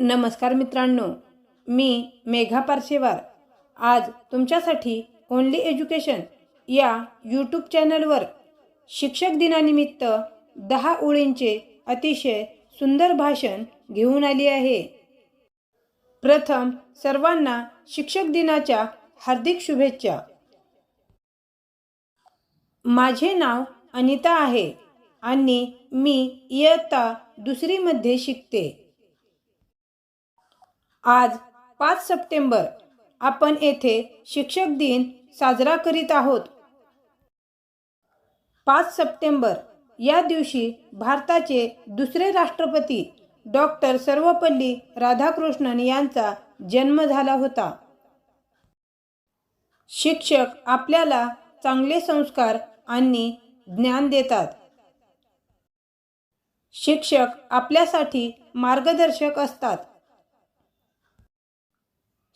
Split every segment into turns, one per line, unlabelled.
नमस्कार मित्रांनो मी मेघा पारशेवार. आज तुमच्यासाठी ओनली एज्युकेशन या यूट्यूब चॅनलवर शिक्षक दिनानिमित्त दहा ओळींचे अतिशय सुंदर भाषण घेऊन आली आहे. प्रथम सर्वांना शिक्षक दिनाच्या हार्दिक शुभेच्छा. माझे नाव अनिता आहे आणि मी इयत्ता दुसरीमध्ये शिकते. आज पाच सप्टेंबर आपण येथे शिक्षक दिन साजरा करीत आहोत. पाच सप्टेंबर या दिवशी भारताचे दुसरे राष्ट्रपती डॉक्टर सर्वपल्ली राधाकृष्णन यांचा जन्म झाला होता. शिक्षक आपल्याला चांगले संस्कार आणि ज्ञान देतात. शिक्षक आपल्यासाठी मार्गदर्शक असतात.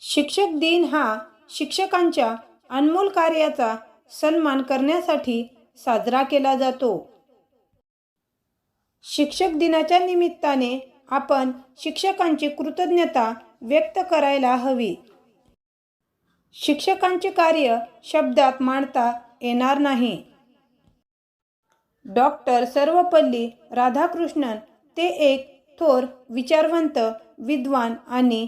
शिक्षक दिन हा शिक्षकांच्या अनमोल कार्याचा सन्मान करण्यासाठी साजरा केला जातो. शिक्षक दिनाच्या निमित्ताने आपण शिक्षकांची कृतज्ञता व्यक्त करायला हवी. शिक्षकांचे कार्य शब्दात मांडता येणार नाही. डॉक्टर सर्वपल्ली राधाकृष्णन ते एक थोर विचारवंत विद्वान आणि